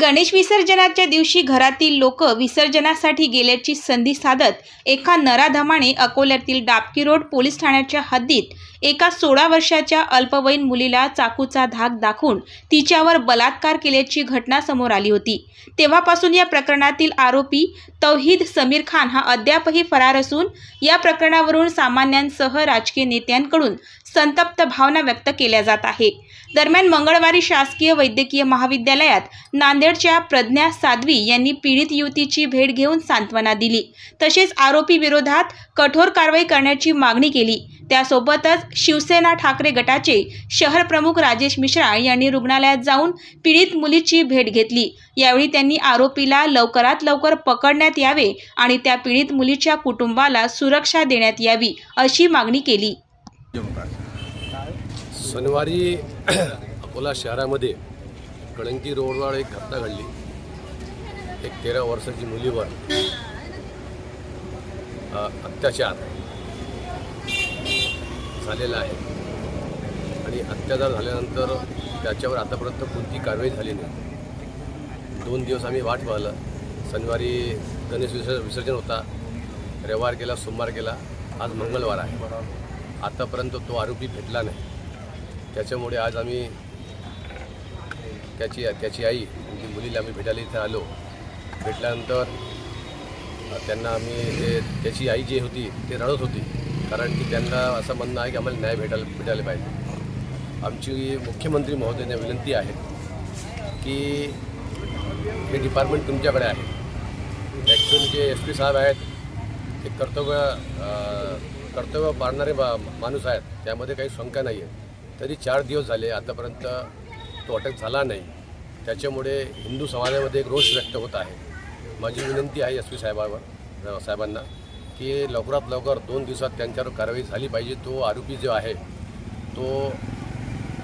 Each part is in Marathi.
गणेश विसर्जनाच्या दिवशी घरातील लोक विसर्जनासाठी गेल्याची संधी साधत एका नराधमाने अकोल्यातील डाबकी रोड पोलीस ठाण्याच्या हद्दीत एका सोळा वर्षाच्या अल्पवयीन मुलीला चाकूचा धाक दाखवून तिच्यावर बलात्कार केल्याची घटना समोर आली होती. तेव्हापासून या प्रकरणातील आरोपी तौहीद समीर खान हा अद्यापही फरार असून या प्रकरणावरून सामान्यांसह राजकीय नेत्यांकडून संतप्त भावना व्यक्त केल्या जात आहे. दरम्यान मंगळवारी शासकीय वैद्यकीय महाविद्यालयात नांदेडच्या प्रज्ञा साध्वी यांनी पीडित युवतीची भेट घेऊन सांत्वना दिली. तसेच आरोपी विरोधात कठोर कारवाई करण्याची मागणी केली. त्यासोबतच शिवसेना ठाकरे गटाचे शहर प्रमुख राजेश मिश्रा यांनी रुग्णालयात जाऊन पीडित मुलीची भेट घेतली. यावेळी त्यांनी आरोपीला लवकरात लवकर पकडण्यात यावे आणि त्या पीडित मुलीच्या कुटुंबाला सुरक्षा देण्यात यावी अशी मागणी केली. शनिवारी अकोला शहरामध्ये कळंकी रोडवर एक घटना घडली. एक तेरा वर्षाची मुलीवर अत्याचार. झालेला आहे. आणि अत्याचार झाल्यानंतर त्याच्यावर आतापर्यंत कोणती कारवाई झाली नाही. दोन दिवस आम्ही वाट पाहिलं. शनिवारी गणेश विसर्जन विसर्जन होता. रविवार गेला सोमवार गेला. आज मंगळवार आहे. आतापर्यंत तो आरोपी भेटला नाही. त्याच्यामुळे आज आम्ही त्याची त्याची आई म्हणजे मुलीला आम्ही भेटायला इथे आलो. भेटल्यानंतर त्यांना आम्ही ते त्याची आई जी होती ते रडत होती. कारण की त्यांना असं म्हणणं आहे की आम्हाला न्याय भेटायला भेटायला पाहिजे. आमची मुख्यमंत्री महोदयांना विनंती आहे की हे डिपार्टमेंट तुमच्याकडे आहे. ॲक्च्युअली जे एस पी साहेब आहेत ते कर्तव्य कर्तव्य पाळणारे बा माणूस आहेत. त्यामध्ये काही शंका नाही आहे. तरी चार दिवस झाले आतापर्यंत तो अटक झाला नाही. त्याच्यामुळे हिंदू समाजामध्ये एक रोष व्यक्त होत आहे. माझी विनंती आहे एस पी साहेबावर साहेबांना. की लवकरात लवकर दोन दिवसात त्यांच्यावर कारवाई झाली पाहिजे. तो आरोपी जो आहे तो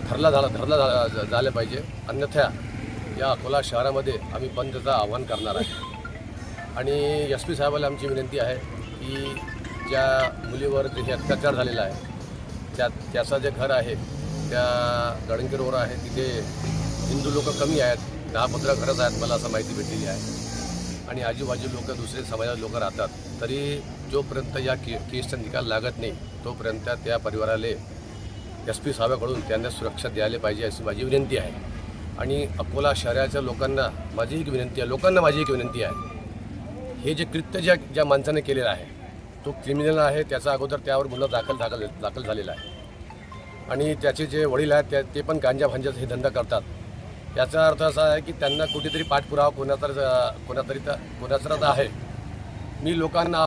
ठरला झाला धरला झाला झाला पाहिजे. अन्यथा या अकोला शहरामध्ये आम्ही बंदचं आव्हान करणार आहे. आणि एस पी साहेबाला आमची विनंती आहे की ज्या मुलीवर जे अत्याचार झालेला आहे त्या त्याचं जे घर आहे त्या गडंगीरोवर आहे तिथे हिंदू लोक कमी आहेत दहा पंधरा घरच आहेत मला असं माहिती भेटलेली आहे. आणि आजूबाजू लोक दुसरे समाजात लोक राहतात तरी जोपर्यंत या के केसचा निकाल लागत नाही तोपर्यंत त्या परिवाराला एस पी साहेबाकडून त्यांना सुरक्षा द्यायला पाहिजे अशी माझी विनंती आहे. आणि अकोला शहराच्या लोकांना माझी एक विनंती आहे लोकांना माझी एक विनंती आहे. हे जे कृत्य ज्या ज्या माणसाने केलेलं आहे तो क्रिमिनल आहे त्याचा अगोदर त्यावर गुन्हा दाखल दाखल दाखल झालेला आहे. आणि त्याचे जे वडील आहेत त्या ते पण गांजा भांजाचा हे धंदा करतात. याचा अर्थ असा आहे की त्यांना कुठेतरी पाठपुरावा कोणातरी कोणातरी तर कोणाचा तर आहे. मी लोकांना